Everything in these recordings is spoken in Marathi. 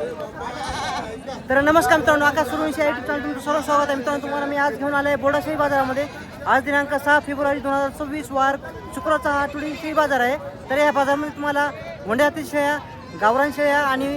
तर नमस्कार मित्रांनो आकाश सुरुवात युट्यूब चॅनल तुमचं सर्व स्वागत आहे. मित्रांनो तुम्हाला मी आज घेऊन आलो आहे बोडाशाही बाजारामध्ये. आज दिनांक सहा फेब्रुवारी दोन हजार सव्वीस वार शुक्रवारचा हा टुडी शेळी बाजार आहे. तर या बाजारामध्ये तुम्हाला वंड्यातील शेळ्या गावरान शेळ्या आणि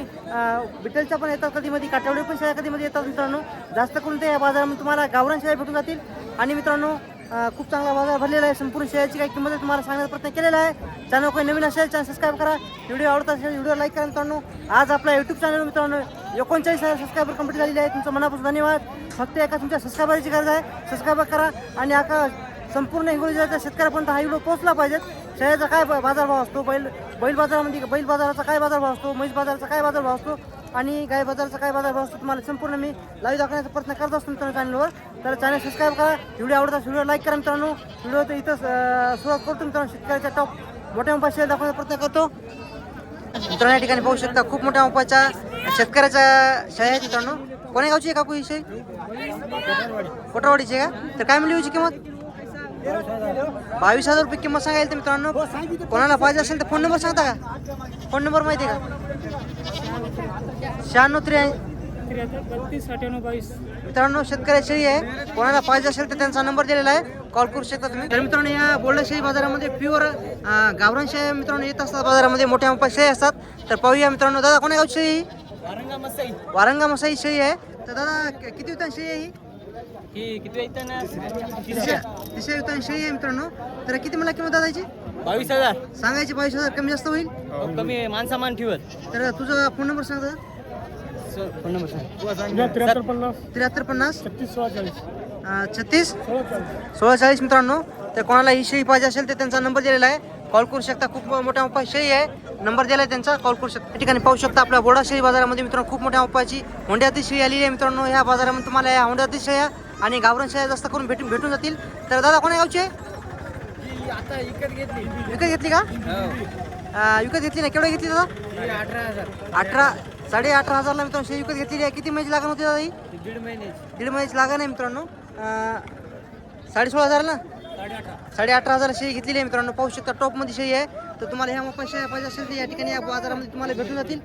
बिटलच्या पण येतात कधीमध्ये काटावडी पण शेळ्या कधीमध्ये येतात मित्रांनो. जास्त करून ते या बाजारामध्ये तुम्हाला गावरान शेळ्या भेटून जातील. आणि मित्रांनो खूप चांगला बाजार भरलेला आहे. संपूर्ण शेअरची काही किंमत तुम्हाला सांगण्याचा प्रयत्न केलेला आहे. चॅनल काही नवीन असेल चॅनल सबस्क्राईब करा. व्हिडिओ आवडत असेल व्हिडिओ लाईक करा मित्रांनो. आज आपल्या यूट्यूब चॅनल मित्रांनो. एकोणचाळीस हजार सबस्क्रायबर कंप्लीट झालेली आहे तुमचं मनापासून धन्यवाद. फक्त एका तुमच्या सबस्क्रायबरची गरज आहे. सबस्क्राईब करा आणि आका संपूर्ण हिंगोली जिल्ह्याच्या शेतकऱ्यापर्यंत हा व्हिडिओ पोहोचला पाहिजे. शेळ्याचा काय ब- बाजारभाव असतो? बैल बैल बाजारामध्ये बैल बाजाराचा काय बाजारभाव असतो? म्हैस बाजाराचा काय बाजारभाव असतो? आणि गाय बाजाराचा काय बाजारभाव असतो तुम्हाला संपूर्ण मी लाईव्ह दाखवण्याचा प्रयत्न करत असतो मित्रांनो चॅनलवर तर चॅनल सबस्क्राईब करा. व्हिडिओ आवडत व्हिडिओ लाईक करा मित्रांनो. व्हिडिओ तर इथं सुरुवात करतो मित्रांनो. शेतकऱ्याच्या टॉप मोठ्या उपाय शेअर दाखवण्याचा प्रयत्न करतो. मित्रांनो या ठिकाणी पाहू शकता खूप मोठ्या मोपाच्या शेतकऱ्याच्या शाळा आहेत मित्रांनो. कोण्या गावची आहे काकू ही शाही कोटरवाडीची आहे का? तर काय मिळली होती किंमत? बावीस हजार रुपये किंमत सांगायला तर मित्रांनो. कोणाला पाहिजे असेल तर फोन नंबर सांगता का? फोन नंबर माहिती आहे का? शहाण्णव बावीस मित्रांनो शेतकऱ्याची आहे. कोणाला पाहिजे असेल तर त्यांचा नंबर दिलेला आहे. कॉल करू शकता तुम्ही. तर मित्रांनो या बोलडाशाही बाजारामध्ये प्युअर गावरान शाही मित्रांनो येत असतात बाजारामध्ये. मोठ्या मोठ्या शाही असतात. तर पाहूया मित्रांनो दादा कोण्या गावची ही? वारंगा मसाई. वारंगा मसाई शाही आहे. तर दादा किती युतान शाही आहे ही? ही किती येतं ना? तिसऱ्या तिसऱ्या आहे मित्रांनो. तर किती मला किंमत दादाची? बावीस हजार. सांगायची बावीस हजार कमी जास्त होईल? कमी आहे, मानसामान ठेवत. तर तुझा फोन नंबर सांग दादा. फोन नंबर सांग. त्र्याहत्तर पन्नास. त्र्याहत्तर पन्नास. छत्तीस सोळा चाळीस. अं, छत्तीस? सोळा चाळीस. मित्रांनो. तर कोणाला ही शेळी पाहिजे असेल तर त्यांचा नंबर दिलेला आहे. कॉल करू शकता खूप मोठ्या मोठा शेळी आहे. नंबर दिला आहे त्यांचा कॉल करू शकता. या ठिकाणी पाहू शकता आपल्या बोडा शेळी बाजारामध्ये मित्रांनो खूप मोठ्या मोपाची होंड्यातील शेळी आलेली आहे मित्रांनो. ह्या बाजारामध्ये तुम्हाला या होंड्यातील शेळ्या आणि गावरान शेळ्या जास्त करून भेटून भेटून जातील. तर दादा कोण्या गावची? आता विकत घेतली विकत घेतली का अं, विकत घेतली नाही. केवढं घेतली दादा? अठरा हजार अठरा साडे अठरा हजारला मित्रांनो शेळी विकत घेतलेली आहे. किती महिन्याची लागण होती दादा ही? दीड महिन्याची. दीड महिन्याची लागण आहे मित्रांनो. अं, साडे सोळा हजार ना? साडे अठरा साडे अठरा हजार शेळी घेतलेली आहे मित्रांनो. पाहू शकता टॉपमध्ये शेळी आहे. तर तुम्हाला ह्या मोठ्या शेळ्या पाहिजे असेल तर या ठिकाणी या बाजारामध्ये तुम्हाला भेटून जातील.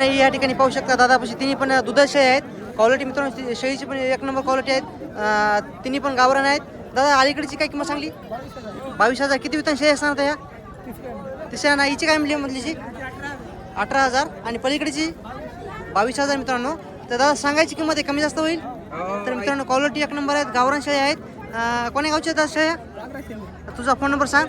या ठिकाणी पाहू शकता दादापाशी तिन्ही पण दुधाच्या शेळ्या आहेत. क्वालिटी मित्रांनो शेळीची पण एक नंबर क्वालिटी आहेत. तिन्ही पण गावरान आहेत. दादा अलीकडची काय किंमत सांगली? बावीस हजार. किती वितान शेळी असणार या तिसऱ्या ना हिची काय मिळली मधलीची? अठरा हजार. आणि पलीकडची? बावीस हजार मित्रांनो. तर दादा सांगायची किंमत आहे कमी जास्त होईल? तर मित्रांनो क्वालिटी एक नंबर आहेत. गावरान शेळ्या आहेत. अं, कोण्या गावच्या आहेत तुझा फोन नंबर सांग.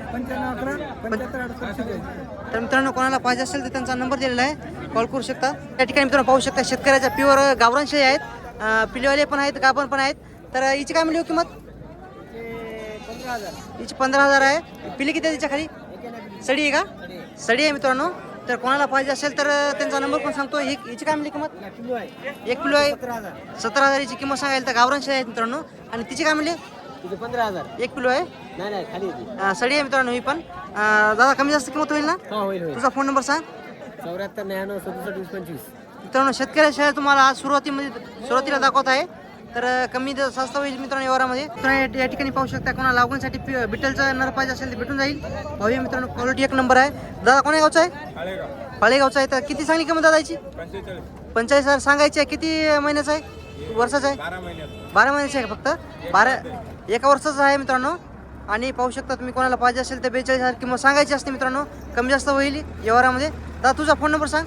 तर मित्रांनो कोणाला पाहिजे असेल तर त्यांचा नंबर दिलेला आहे. कॉल करू शकता. त्या ठिकाणी मित्रांनो पाहू शकता शेतकऱ्याच्या प्युअर गावरान शेळ्या आहेत. अं, पिलेवाले पण आहेत गाभण पण आहेत. तर हिची काय मिळली हो किंमत? हिची पंधरा हजार आहे. पिली किती आहे तिच्या खाली? सडी आहे का? सडी आहे मित्रांनो. तर कोणाला पाहिजे असेल तर त्यांचा नंबर पण सांगतो. ही हिची काय मिळली किंमत? एक किलो आहे. सतरा हजार. सतरा हजाराची किंमत सांगायला तर गावरान शेळ्या आहेत मित्रांनो. आणि तिची काय मिळली तिथे पंधरा हजार. एक किलो आहे? नाही नाही खाली होती अं, सडी आहे मित्रांनो ही पण. अं, दादा कमी जास्त किंमत होईल ना? हा होईल होईल. तुझा फोन नंबर सांग. चौऱ्याहत्तर न्याण्णव सदुसष्ट वीस पंचवीस. मित्रांनो शेतकऱ्या शेळ्या तुम्हाला आज सुरुवातीमध्ये सुरुवातीला दाखवत आहे. तर अं, कमी द- स्वस्त होईल मित्रांनो व्यवहारामध्ये मित्रांनो या- या ठिकाणी पाहू शकता कोणाला लागवणसाठी पि- बिटलचा नर पाहिजे असेल तर भेटून जाईल. पाहूया मित्रांनो क्वालिटी एक नंबर आहे. दादा कोण्या गावचा आहे? फाळेगावचा आहे. तर किती सांगली किंमत दादाची? पंचेचाळीस. हजार सांगायची आहे. किती महिन्याचा आहे? वर्षाचा आहे? बारा महिन्याचा आहे का फक्त? बारा एका वर्षाचा आहे मित्रांनो. आणि पाहू शकता तुम्ही कोणाला पाहिजे असेल तर बेचाळीस हजार किंमत सांगायची असते मित्रांनो. कमी जास्त होईल व्यवहारामध्ये. दादा तुझा फोन नंबर सांग.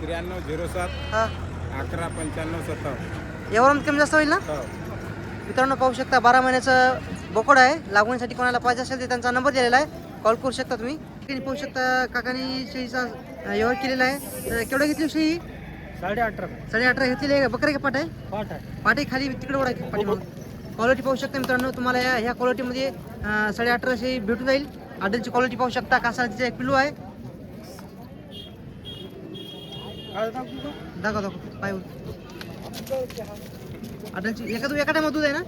त्र्याण्णव झिरो सात हा. अकरा पंच्याण्णव सत्तावन्न. व्यवहारामध्ये कमी जास्त होईल ना? हो. मित्रांनो पाहू शकता बारा महिन्याचं बोकड आहे. लागवणीसाठी कोणाला पाहिजे असेल तर त्यांचा नंबर दिलेला आहे. कॉल करू शकता तुम्ही. ठिकाणी पाहू शकता काकानी शेळीचा व्यवहार केलेला आहे. केवढं घेतली शेळी? साडे अठरा साडे अठरा घेतलेली आहे बकरे का पाट आहे? पाठ आहे. पाटे खाली तिकडे ओढा पाठी क्वालिटी पाहू शकता मित्रांनो तुम्हाला या ह्या क्वालिटीमध्ये साडे अठराशे भेटून जाईल. आडलची क्वालिटी पाहू शकता कासाळीचा एक पिलू आहे. दाखव दाखव पाय आडलची एका एका टायमात दूध आहे ना?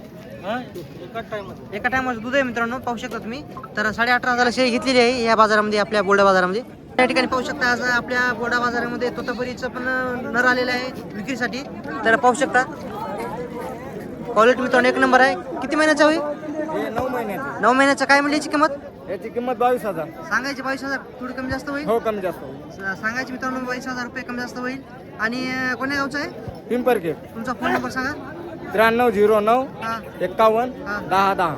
एका टायमाचं दूध आहे मित्रांनो पाहू शकता तुम्ही. तर साडे अठरा हजार शेळी घेतलेली आहे या बाजारामध्ये आपल्या बोर्डा बाजारामध्ये. त्या ठिकाणी पाहू शकता आज आपल्या बोर्डा बाजारामध्ये तोतापुरीचं पण नर आलेलं आहे विक्रीसाठी. तर पाहू शकता क्वालिटी मित्रांनो एक नंबर आहे. किती महिन्याचा होईल? हे नऊ महिन्याचे. नऊ महिन्याचा काय मिळायची किंमत? याची किंमत बावीस हजार. सांगायचे बावीस हजार. थोडी कमी जास्त होईल? हो कमी जास्त होईल. स- सांगायचे मित्रांनो बावीस हजार रुपये कमी जास्त होईल. आणि अं, कोण्या गावचं आहे? पिंपरके तुमचा फोन नंबर सांगा. त्र्याण्णव झिरो नऊ हां. एक्कावन्न हां. दहा दहा.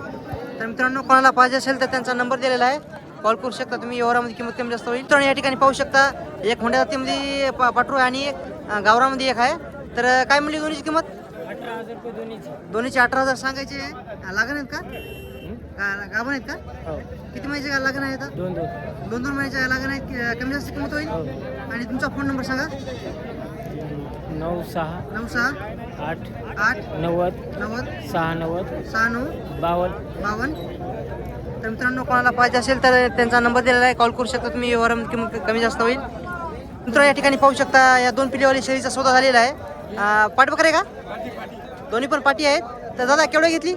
तर मित्रांनो कोणाला पाहिजे असेल तर त्यांचा नंबर दिलेला आहे. कॉल करू शकता तुम्ही. व्यवहारामध्ये किंमत कमी जास्त होईल. मित्रांनो या ठिकाणी पाहू शकता एक होंड्या जातीमध्ये पा- आहे आणि एक अं, गावरामध्ये एक आहे. तर अं, काय म्हणली दोन्हीची किंमत? दोन्हीचे. अठरा हजार सांगायचे? लागण आहेत का? का- गाभण आहेत का? हो. किती महिन्याचे का लागण आहेत? दोन दोन. दोन दोन महिन्याच्या लागण आहेत? कि- कमी जास्त किंमत होईल? आणि तुमचा फोन नंबर सांगा. नऊ सहा. नऊ सहा. आठ. आठ. नव्वद. नव्वद. सहा नव्वद. सहा नऊ बावन्न बावन्न तर मित्रांनो कोणाला पाहिजे असेल तर त्यांचा नंबर दिलेला आहे. कॉल करू शकता तुम्ही. व्यवहारामध्ये किंमत कमी जास्त होईल. मित्रांनो या ठिकाणी पाहू शकता या दोन पिढीवाली शेळीचा सौदा झालेला आहे. अं, पाठबकर आहे का? दोन्ही पण पाटी आहेत. तर दादा केवढं घेतली?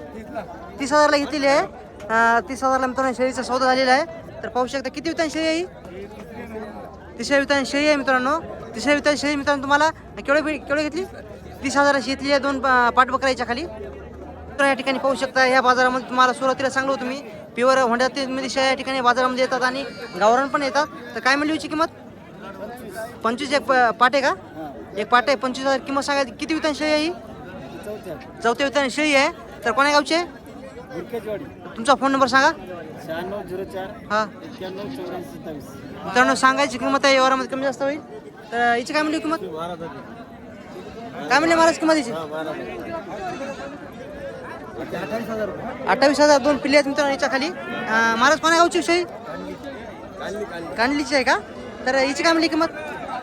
तीस हजारला घेतलेली आहे. तीस हजारला मित्रांनो शेळीचा सौदा झालेला आहे. तर पाहू शकता किती वितान शेळी आहे ही? तिसऱ्या वितान शेळी आहे मित्रांनो. तिसऱ्या वितान शेळी मित्रांनो तुम्हाला केवढे केवढे घेतली? तीस हजाराची घेतली आहे दोन पाठबकराच्या खाली. तर या ठिकाणी पाहू शकता या बाजारामध्ये तुम्हाला सुरुवातीला सांगलो तुम्ही प्युअर होंड्यामध्ये शेळ्या या ठिकाणी बाजारामध्ये येतात आणि गावरान पण येतात. तर काय म्हणली होती किंमत? पंचवीस एक प- आहे का? एक पाटे आहे पंचवीस हजार किंमत सांगायची किती वितान शेळी आहे ही? चौथ्या. वितान शेळी आहे. तर कोण्या गावची? आहे तुमचा फोन नंबर सांगा. शहाण्णव झिरो चार हां. एक्क्याण्णव चौऱ्याऐंशी सत्तावीस. मित्रांनो सांगायची किंमत आहे व्यवहारामध्ये कमी जास्त होईल. तर हिची काय म्हणली किंमत? काय म्हणली महाराज किंमत हिची? अठ्ठावीस हजार दोन पिल्ले आहेत मित्रांनो याच्या खाली. महाराज कोणा गावची विषयी? कांडलीची आहे का? तर हिची काय म्हणली किंमत?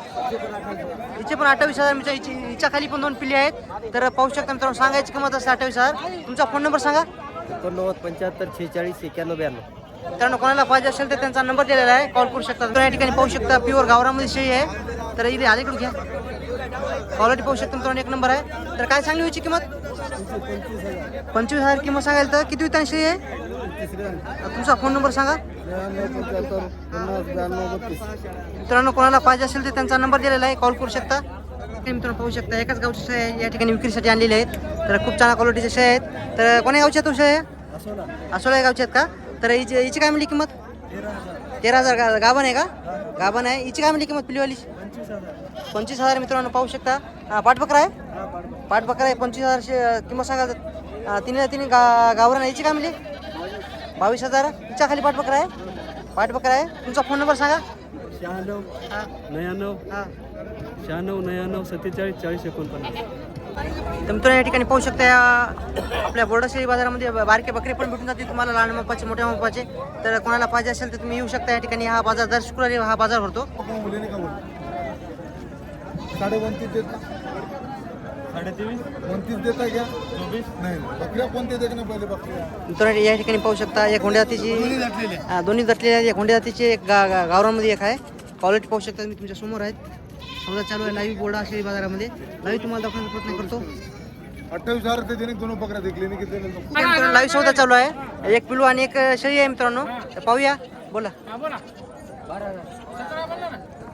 हिचे पण अठ्ठावीस हजार मित्र हिची हिच्या खाली पण दोन पिल्ले आहेत. तर पाहू शकता मित्रांनो सांगायची किंमत असते अठ्ठावीस हजार. तुमचा फोन नंबर सांगा. एकोणनव्वद पंच्याहत्तर शेहेचाळीस एक्क्याण्णव ब्याण्णव. मित्रांनो कोणाला पाहिजे असेल तर त्यांचा नंबर दिलेला आहे. कॉल करू शकता. तर या ठिकाणी पाहू शकता प्युअर गावरामध्ये शेळी आहे. तर इथे अलीकडून घ्या. क्वालिटी पाहू शकता मित्रांनो एक नंबर आहे. तर काय सांगली होती किंमत? पंचवीस हजार. किंमत सांगायला तर किती वितान शेळी आहे? तुमचा फोन नंबर सांगा. मित्रांनो कोणाला पाहिजे असेल तर त्यांचा नंबर दिलेला आहे. कॉल करू शकता. मित्रांनो पाहू शकता एकाच गावच्या या ठिकाणी विक्रीसाठी आणलेले आहेत. तर खूप छान क्वालिटीच्या शेळ्या आहेत. तर कोण्या गावच्या आहेत तो असोला आसोळ्या गावच्या आहेत का? तर हिची हिची काय म्हणली किंमत? तेरा हजार. गा गाभण आहे का? गाभण आहे. हिची काय म्हणली किंमत पिलीवाली? पंचवीस हजार मित्रांनो पाहू शकता. पाठबकरा आहे? पाठबकरा आहे. पंचवीस हजार किंमत सांगा तिने तिने गा गावरण हिची काय म्हणली? बावीस हजार. हिच्या खाली पाठबकरा आहे पाठबकरा आहे तुमचा फोन नंबर सांगा. शहाण्णव हां. नव्याण्णव हां. शहाण्णव नव्याण्णव सत्तेचाळीस चाळीस एकोणपन्नास. तर मित्रांनो या ठिकाणी पाहू शकता या आपल्या बोर्डाशेळी बाजारामध्ये बारके बकरे पण भेटून जातील तुम्हाला लहान मापाचे मोठ्या मापाचे. तर कोणाला पाहिजे असेल तर तुम्ही येऊ शकता या ठिकाणी. हा बाजार दर शुक्रवारी हा बाजार भरतो. साडे उनतीस देत साडे तेवीस उनतीस देता घ्या. चोवीस? नाही बकऱ्या कोणते देत ना पहिले बकऱ्या? मित्रांनो या ठिकाणी पाहू शकता एक होंड्या जातीची हा, दोन्ही दटलेल्या आहेत. एक होंड्या जातीची एक गा गा- गावरामध्ये एक आहे. क्वालिटी पाहू शकता मी तुमच्यासमोर आहेत. सौदा चालू आहे लाईव्ह बोर्डा शेळी बाजारामध्ये. लाईव्ह तुम्हाला दाखवण्याचा प्रयत्न करतो. अठ्ठावीस हजार ते देणे दोन बकऱ्या देखले नाही किती मित्रांनो लाईव्ह सौदा चालू आहे. एक पिलू आणि एक शेळी आहे मित्रांनो. तर पाहूया. बोला.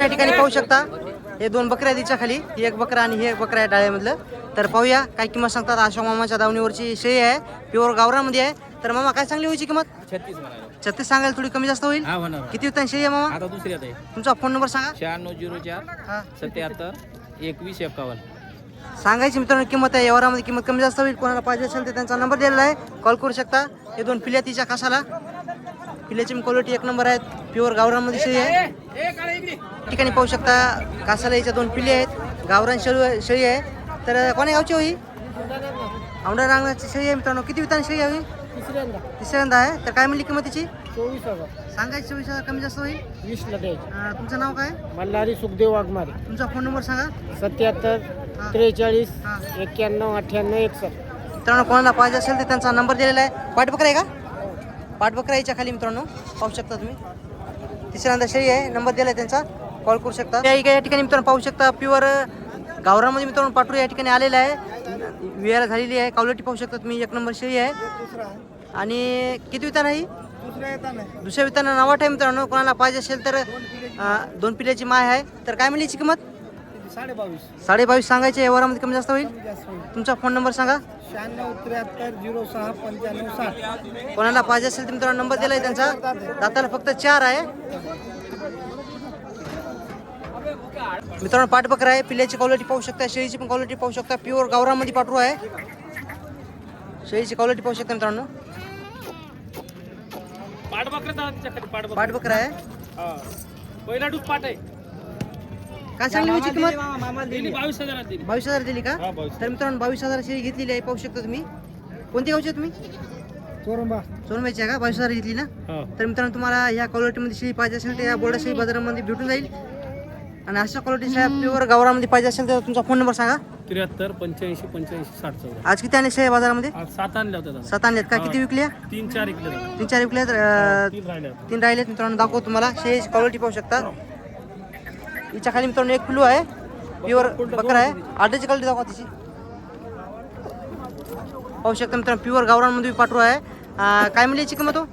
या ठिकाणी पाहू शकता हे दोन बकऱ्या तिच्या खाली. ही एक बकरा आणि ही एक बकरा आहे डाळ्यामधलं. तर पाहूया काय किंमत सांगतात. अशोक मामाच्या दावणीवरची शेळी आहे प्युअर गावरामध्ये आहे. तर मामा काय सांगली होती किंमत? छत्तीस सांगायला थोडी कमी जास्त होईल? किती होता शेळी आहे मामा? आता दुसरी आता तुमचा फोन नंबर सांगा. शहाण्णव झिरो चार सत्याहत्तर एकवीस एकावन्न. सांगायची मित्रांनो किंमत आहे. व्यवहारामध्ये किंमत कमी जास्त होईल. कोणाला पाहिजे असेल तर त्यांचा नंबर दिलेला आहे. कॉल करू शकता. हे दोन पिल्या तिच्या कासाला पिल्याची क्वालिटी एक नंबर आहेत. प्युअर गावरामध्ये शेळी आहे. ठिकाणी पाहू शकता कासाला याच्या दोन पिल्ले आहेत. गावरान शेळी शेळी आहे. तर कोण्या गावची होई औंढा रांगणाची शेळी आहे मित्रांनो. किती वितान शेळी हवी तिसऱ्यांदा आहे. तर काय म्हणली किंमत तिची चोवीस हजार सांगायची चोवीस हजार. कमी जास्त होईल? अं, तुमचं नाव काय? मल्हारी सुखदेव वाघमारे. तुमचा फोन नंबर सांगा. सत्याहत्तर त्रेचाळीस एक्क्याण्णव अठ्ठ्याण्णव एकसष्ट. मित्रांनो कोणाला पाहिजे असेल तर त्यांचा नंबर दिलेला आहे. पाठबकरा आहे का? पाठबकरा याच्या खाली मित्रांनो पाहू शकता तुम्ही. तिसऱ्यांदा शेळी आहे नंबर दिला आहे त्यांचा कॉल करू शकता. या या ठिकाणी मित्रांनो पाहू शकता प्युअर गावरामध्ये मित्रांनो पाटू या ठिकाणी आलेला आहे. विहार झालेली आहे क्वालिटी पाहू शकता तुम्ही एक नंबर शेळी आहे. आणि किती वितान आहे ही? दुसऱ्या विताना नवाट आहे मित्रांनो कोणाला पाहिजे असेल तर दोन पिल्याची माय आहे. तर काय मिळाली किंमत? साडे बावीस साडे बावीस सांगायचे व्यवहारामध्ये कमी जास्त होईल? तुमचा फोन नंबर सांगा. शहाण्णव त्र्याहत्तर झिरो सहा पंच्याण्णव साठ. कोणाला पाहिजे असेल तर मित्रांनो नंबर दिला आहे त्यांचा. दाताला फक्त चार आहे. मित्रांनो पाठबकर आहे. पिल्याची क्वालिटी पाहू शकता शेळीची पण क्वालिटी पाहू शकता. प्युअर गावरामध्ये पाठरू आहे. शेळीची क्वालिटी पाहू शकता मित्रांनो. पाठबकर आहे. पहिला डूस पाट आहे. काय सांगली होती किंमत? बावीस हजारात दिली. बावीस हजार दिली का? तर मित्रांनो बावीस हजार शेळी घेतलेली आहे पाहू शकता तुम्ही. कोणती गावची तुम्ही? चोरंबा. सोनबाईची आहे का? बावीस हजार घेतली ना? तर मित्रांनो तुम्हाला या क्वालिटीमध्ये शेळी पाहिजे असेल तर या बोर्डा शेळी बाजारामध्ये भेटून जाईल. आणि अशा क्वालिटीच्या प्युअर गावरामध्ये पाहिजे असेल तर तुमचा फोन नंबर सांगा. त्र्याहत्तर पंच्याऐंशी पंच्याऐंशी साठ चौदा. आज किती आणले शेळी बाजारामध्ये? सात आणल्या होत्या. सात आणलेत का? किती विकल्या? तीन चार दादा. तीन चार विकल्या तर तीन राहिल्या. होत्या. तीन राहिलेत. मित्रांनो दाखवतो तुम्हाला. शेळीची क्वालिटी पाहू शकता. हिच्या खाली मित्रांनो एक पिलू आहे. प्युअर बकरा आहे. आड्याची क्वालिटी दाखवा तिची. पाहू शकता मित्रांनो प्युअर गावरांमध्ये पाठरू आहे. काय म्हणजे याची किंमत हो?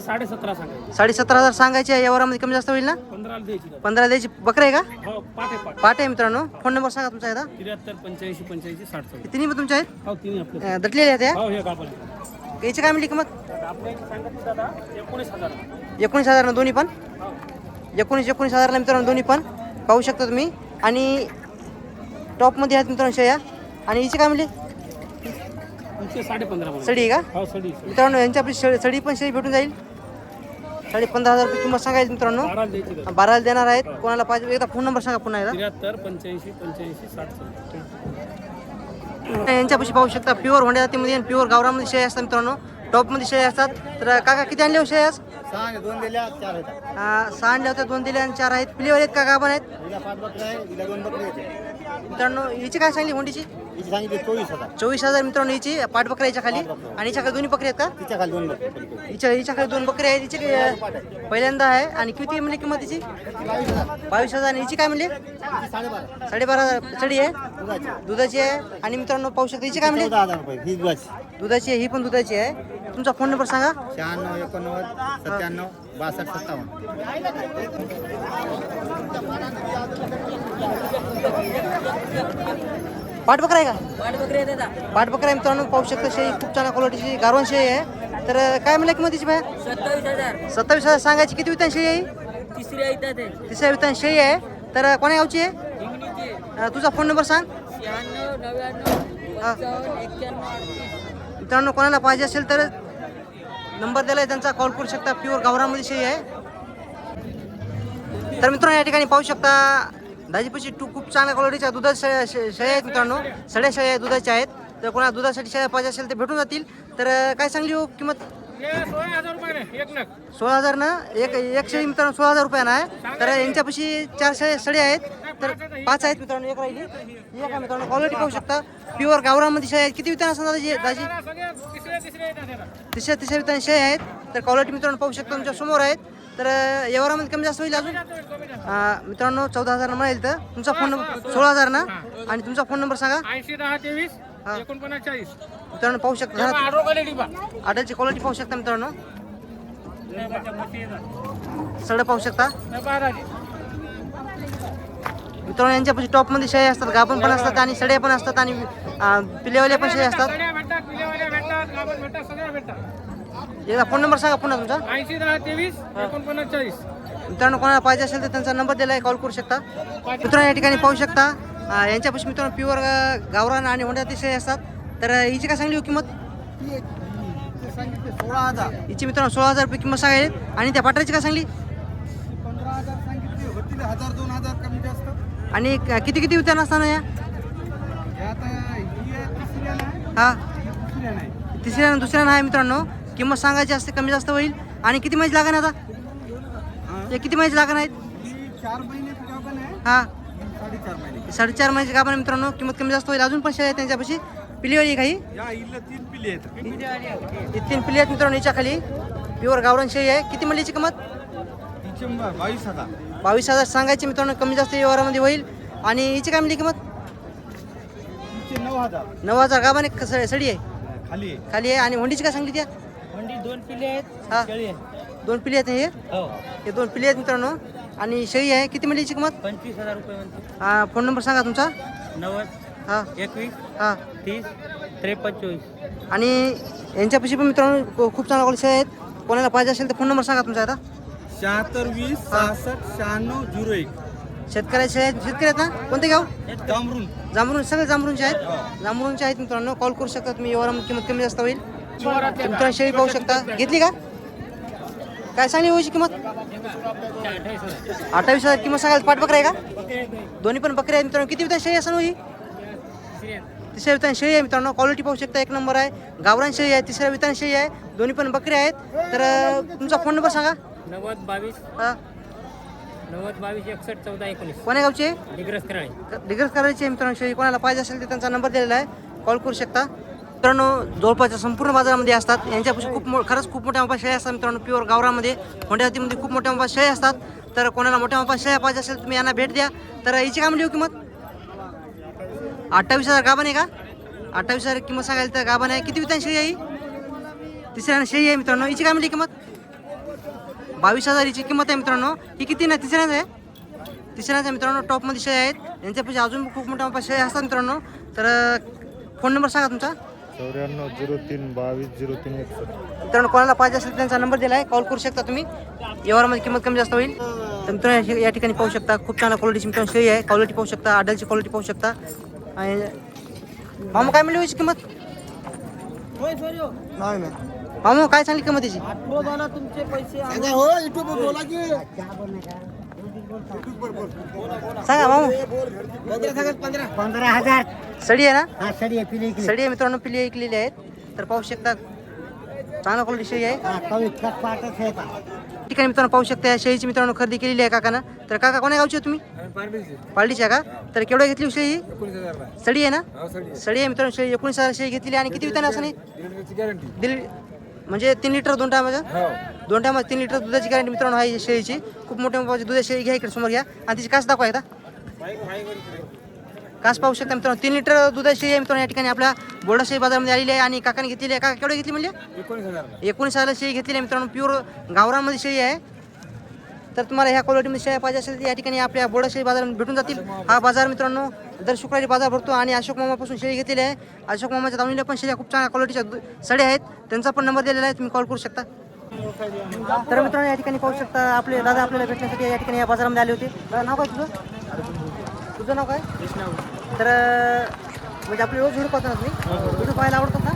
साडे सतरा सांगायचे. साडे सतरा हजार सांगायचे आहे. यावरामध्ये कमी जास्त होईल ना? द्यायची. पंधरा द्यायची. बकरा आहे का? हो पाठ आहे मित्रांनो. फोन नंबर सांगा तुमचा एकदा. त्र्याहत्तर पंच्याऐंशी पंच्याऐंशी साठ चौदा. तिन्ही पण तुमच्या आहेत? हो तिन्ही आपले. अं, दटलेले आहेत या? हो हे कापड याची काय मिळली किंमत? आपल्या एकोणीस हजार. एकोणीस हजार ना दोन्ही पण? एकोणीस एकोणीस हजारला मित्रांनो दोन्ही पण पाहू शकता तुम्ही. आणि टॉपमध्ये आहेत मित्रांनो शेया आणि हिची काय हिचे साडे का? हो सडी मित्रांनो यांच्या आपली शे- सडी पण शेळी भेटून जाईल. साडे पंधरा हजार रुपये किंमत सांगायची मित्रांनो. बाराला देणार आहेत. कोणाला पाहिजे एकदा फोन नंबर सांगा पुन्हा एकदा. पंच्याऐंशी पंच्याऐंशी साठ यांच्यापाशी पाहू शकता प्युअर होंड्या जातीमध्ये आणि प्युअर गावरामध्ये शेळी असतात मित्रांनो. टॉपमध्ये शेळी असतात. तर काका किती आणले हो शेळी आज? सहा दोन दिल्या चार आहेत. अं, सहा आणल्या होत्या दोन दिले आणि चार आहेत. पिलेवर आहेत का गाभण आहेत? हिला पाच बकरे आहे हिला दोन बकरे आहेत. मित्रांनो हिची काय सांगली होंडीची हिची सांगितली चोवीस हजार. चोवीस हजार मित्रांनो हिची पाठ बकऱ्या याच्या खाली. आणि हिच्या खाली दोन्ही बकरी आहेत का? तिच्या खाली दोन बकरे पलीकडे. हिच्या हिच्या खाली दोन बकरी आहेत. हिची काय- पहिल्यांदा आहे. आणि किती म्हणली किंमत तिची बावीस हजार. आणि हिची काय म्हणली? हिची साडेबारा. साडेबारा हजार. चढी आहे. दुधाची. दुधाची आहे. आणि मित्रांनो पाहू शकता हिची काय म्हणली? चौदा हजार रुपये. ही दुधाची. दुधाची आहे ही पण दुधाची आहे. तुमचा फोन नंबर सांगा. शहाण्णव एकोणनव्वद सत्त्याण्णव बासष्ट सत्तावन्न. पाठ बकरा आहे का? पाठ बकरा आहे मित्रांनो पाहू शकता शेळी खूप छान क्वालिटीची गारवण शेळी आहे. तर काय म्हणलं किंमत तिची बाय सत्तावीस हजार. सत्तावीस हजार सांगायची किती वितान शेळी आहे आहे तिसऱ्या वितान शेळी आहे. तर कोण्या गावची आहे? तुझा फोन नंबर सांग. शहाण्णव नव्याण्णव मित्रांनो कोणाला पाहिजे असेल तर नंबर दिलाय त्यांचा कॉल करू शकता. प्युअर गावरामध्ये शेळी आहे. तर मित्रांनो या ठिकाणी पाहू शकता दाजीपशी टू खूप चांगल्या क्वालिटीच्या दुधाच्या शेळ्या शेळ्या आहेत मित्रांनो. सड्या शेळ्या दुधाच्या आहेत. तर कोणाला दुधासाठी शेळ्या पाहिजे असेल ते भेटून जातील. तर काय सांगली हो? किंमत? सोळा हजार ना एक एक शेळी मित्रांनो सोळा हजार रुपयानं आहे. तर यांच्यापाशी चार शेळ्या सडे आहेत. तर पाच आहेत. मित्रांनो एक राहिली. एक आहे मित्रांनो क्वालिटी पाहू शकता. प्युअर गावरामध्ये शेळ्या आहेत. किती वितान असतात दाजी तिसऱ्या तिसऱ्या वितान शेळ्या आहेत. तर क्वालिटी मित्रांनो पाहू शकता तुमच्यासमोर आहेत. तर व्यवहारामध्ये कमी जास्त होईल अजून? मित्रांनो चौदा हजार मिळेल तर. तुमचा फोन नंबर सोळा. हजार ना? आणि तुमचा फोन नंबर सांगा. ऐंशी दहा तेवीस हा. एकोणपन्नास चाळीस. मित्रांनो पाहू शकता आडो खाली डिबा आडलची क्वालिटी पाहू शकता मित्रांनो. सडं पाहू शकता. मित्रांनो यांच्यापाशी टॉपमध्ये शेळ्या असतात गाभण पण असतात आणि सड्या पण असतात आणि अं, पिलेवाल्या पण शेळ्या असतात. एकदा फोन नंबर सांगा पुन्हा तुमचा. ऐंशी दहा तेवीस एकोणपन्नास चाळीस. मित्रांनो कोणाला पाहिजे असेल तर त्यांचा नंबर दिला आहे कॉल करू शकता. मित्रांनो या ठिकाणी पाहू शकता. यांच्यापाशी मित्रांनो प्युअर गावरान आणि होंड्या अतिशय असतात. तर हिची काय सांगली हो किंमत? सांगितले सोळा हजार हिची मित्रांनो सोळा हजार रुपये किंमत सांगायली. आणि त्या पाटराची काय सांगली? पंधरा हजार सांगितली होतील हजार दोन हजार कमी जास्त आणि क- किती किती विचार असताना या? हे? आता ही आहे तिसऱ्या नाही हा दुसऱ्या नाही तिसऱ्या दुसऱ्या मित्रांनो. किंमत सांगायची असते कमी जास्त होईल. आणि किती महिने लागण आता? हे किती महिने लागण आहेत? ही? चार महिन्याची गाभण आहे हा ही साडेचार महिने. साडेचार महिन्याची गाभण आहे मित्रांनो किंमत कमी जास्त होईल. अजून पण शेळ्या आहेत त्यांच्यापाशी. पिलीवाली काही? तीन पिली आहेत. ही तीन पिली आहेत मित्रांनो हिच्या खाली. प्युअर गावरान शेळी आहे. किती म्हणली हिची किंमत बावीस हजार. बावीस हजार सांगायचे मित्रांनो कमी जास्त व्यवहारामध्ये होईल. आणि हिची काय मिळली किंमत? नऊ हजार. नऊ हजार. सडी आहे. खाली आहे. खाली आहे. आणि होंडीची काय सांगली त्या मंडी दोन पिले आहेत हा. दोन पिली आहेत हे? हो. हे दोन पिली आहेत मित्रांनो. आणि शेळी आहे. किती मिळली हिची किंमत? पंचवीस हजार रुपये म्हणते. हा फोन नंबर सांगा तुमचा. नव्वद हा. एकवीस हा. तीस त्रेपन्न चोवीस. आणि यांच्यापाशी पण मित्रांनो खू- खूप चांगल्या क्वालिटी आहेत. कोणाला पाहिजे असेल तर फोन नंबर सांगा तुमचा आता. शहात्तर वीस सहासष्ट शहाण्णव झिरो एक. शेतकऱ्याचे आहेत. शेतकरी आहेत ना? कोणते गाव? जांभरून जांभरून सगळे जांभरूनचे आहेत. जांभरूनचे आहेत मित्रांनो. कॉल करू शकता तुम्ही. व्यवहारामध्ये किंमत कमी जास्त होईल. मित्रांनो शेळी पाहू शकता. घेतली का? काय सांगली होईची किंमत? अठ्ठावीस हजार. किंमत सांगाल पाठ बकरा आहे का? दोन्ही पण बकरी आहेत मित्रांनो. किती विधान शेळी असं होई तिसऱ्या विधान शेळी आहे मित्रांनो. क्वालिटी पाहू शकता एक नंबर आहे. गावरान शेळी आहे तिसऱ्या विधान शेळी आहे. दोन्ही पण बकरी आहेत. तर तुमचा फोन नंबर सांगा. नव्वद बावीस हा. नव्वद बावीस एकसष्ट चौदा एकोणीस. कोण्या गावची? डिग्रस डिग्रस करायची आहे मित्रांनो शेळी. कोणाला पाहिजे असेल तर त्यांचा नंबर दिलेला आहे. कॉल करू शकता. मित्रांनो जवळपासच्या संपूर्ण बाजारामध्ये असतात. यांच्यापाशी खूप मो खरंच खूप मोठ्या मापा शेळ्या असतात मित्रांनो. प्युअर गावरामध्ये होंड्या हातीमध्ये खूप मोठ्या मापा शेळ्या असतात. तर कोणाला मोठ्या मापा शेळ्या पाहिजे असेल तुम्ही यांना भेट द्या. तर हिची काय म्हणली हो किंमत? अठ्ठावीस हजार गाभण आहे का? अठ्ठावीस हजार किंमत सांगायला तर गाभण आहे. किती विधान शेळी आहे ही? तिसऱ्या शेळी आहे मित्रांनो. हिची काय म्हणली किंमत? बावीस हजार हिची किंमत आहे मित्रांनो. ही किती ना? तिसऱ्याच आहे. तिसऱ्याच आहे मित्रांनो. टॉपमध्ये शेळ्या आहेत. यांच्यापाशी अजून खूप मोठ्या शेळ्या असतात मित्रांनो. तर फोन नंबर सांगा तुमचा. चौऱ्याण्णव झिरो तीन बावीस झिरो तीन एकसष्ट. मित्रांनो कोणाला पाहिजे असेल त्यांचा नंबर दिला आहे कॉल करू शकता तुम्ही. व्यवहारामध्ये किंमत कमी जास्त होईल. तर मित्रांनो या ठिकाणी पाहू शकता. खूप चांगल्या क्वालिटीची मित्रांनो शेळी आहे. क्वालिटी पाहू शकता. आडलची क्वालिटी पाहू शकता. आणि मामू काय होईची किंमत? नाही नाही. मामू काय सांगली किंमत तुमचे पैसे हो युट्यूब बोला की. सांगा मामू. पंधरा हजार. सडी आहे ना? हा सडी आहे पिली सडी आहे मित्रांनो पिली ऐकलेली आहेत. तर पाहू शकता चांगल्या क्वालिटी आहे. हा आहे. का ठिकाणी मित्रांनो पाहू शकता या शेळीची मित्रांनो खरेदी केलेली आहे काकानं. तर काका कोण्या गावची आहे तुम्ही पालडीची आहे का? तर केवढ्या घेतली हो शेळी? ही? सडी आहे ना? सडी आहे. मित्रांनो शेळी. एकोणीस हजार शेळी घेतली आणि किती विधान असं नाही? दिल म्हणजे तीन लिटर दोन टायमाचं? दोन टायमा तीन लिटर दुधाची गॅरंटी मित्रांनो आहे शेळीची. खूप मोठ्या मोठ्या दुधाची शेळी घ्या इकडे समोर घ्या. आणि तिची कास दाखवा एकदा. कास पाहू शकता मित्रांनो तीन लिटर दुधाची शेळी आहे मित्रांनो या ठिकाणी आपल्या बोर्डा शेळी बाजारामध्ये आलेली आहे आणि काकाने घेतलेली आहे. काका केवढी घेतली म्हणजे एकोणीस हजार. शेळी घेतलेली आहे मित्रांनो प्युअर गावरामध्ये शेळी आहे. तर तुम्हाला ह्या क्वालिटीमध्ये शेळ्या पाहिजे असेल तर या ठिकाणी आपल्या बोर्डा शेळी बाजारामध्ये भेटून जातील. हा बाजार मित्रांनो दर शुक्रवारी बाजार भरतो आणि अशोक मामापासून शेळी घेतलेली आहे. अशोक मामाच्या दावणीला पण शेळ्या खूप चांगल्या क्वालिटीच्या साड्या आहेत. त्यांचा पण नंबर दिलेला आहे तुम्ही कॉल करू शकता. तर मित्रांनो या ठिकाणी पाहू शकता आपले दादा आपल्याला भेटण्यासाठी या ठिकाणी या बाजारामध्ये आले होते. नाव काय तुझं? तुझं नाव काय? तर म्हणजे आपले रोज व्हिडिओ पाहतो ना तुम्ही? व्हिडिओ पाहायला आवडतात ना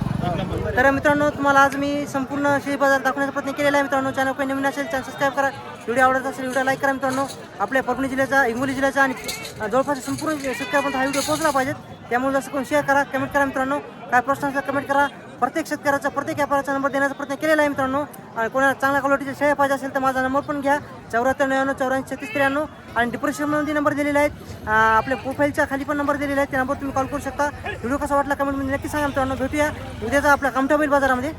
तर मित्रांनो तुम्हाला आज मी संपूर्ण शेळी बाजार दाखवण्याचा प्रयत्न केलेला आहे. मित्रांनो चॅनल काही नवीन असेल चॅनल सबस्क्राईब करा. व्हिडिओ आवडत असेल व्हिडिओ लाईक करा मित्रांनो. आपल्या परभणी जिल्ह्याचा हिंगोली जिल्ह्याचा आणि जवळपास संपूर्ण शेतकऱ्यापर्यंत हा व्हिडिओ पोहोचला पाहिजे त्यामुळे जसं कोण शेअर करा कमेंट करा मित्रांनो. काय प्रश्न असेल कमेंट करा. प्रत्येक शेतकऱ्याचा प्रत्येक व्यापाराचा नंबर देण्याचा प्रयत्न केलेला आहे मित्रांनो. आणि कोणाला चांगल्या क्वालिटीच्या शेळ्या पाहिजे असेल तर माझा नंबर पण घ्या. चौऱ्याहत्तर नव्याण्णव चौऱ्याऐंशी छत्तीस त्र्याण्णव. आणि डिप्रेशनमध्ये नंबर दिलेले आहेत आपल्या प्रोफाईलच्या खाली पण नंबर दिलेले आहेत त्या नंबर तुम्ही कॉल करू शकता. व्हिडिओ कसा वाटला कमेंटमध्ये नक्की सांगा मित्रांनो. भेटूया. उद्याचा आपल्या कमटाबैल बाजारामध्ये.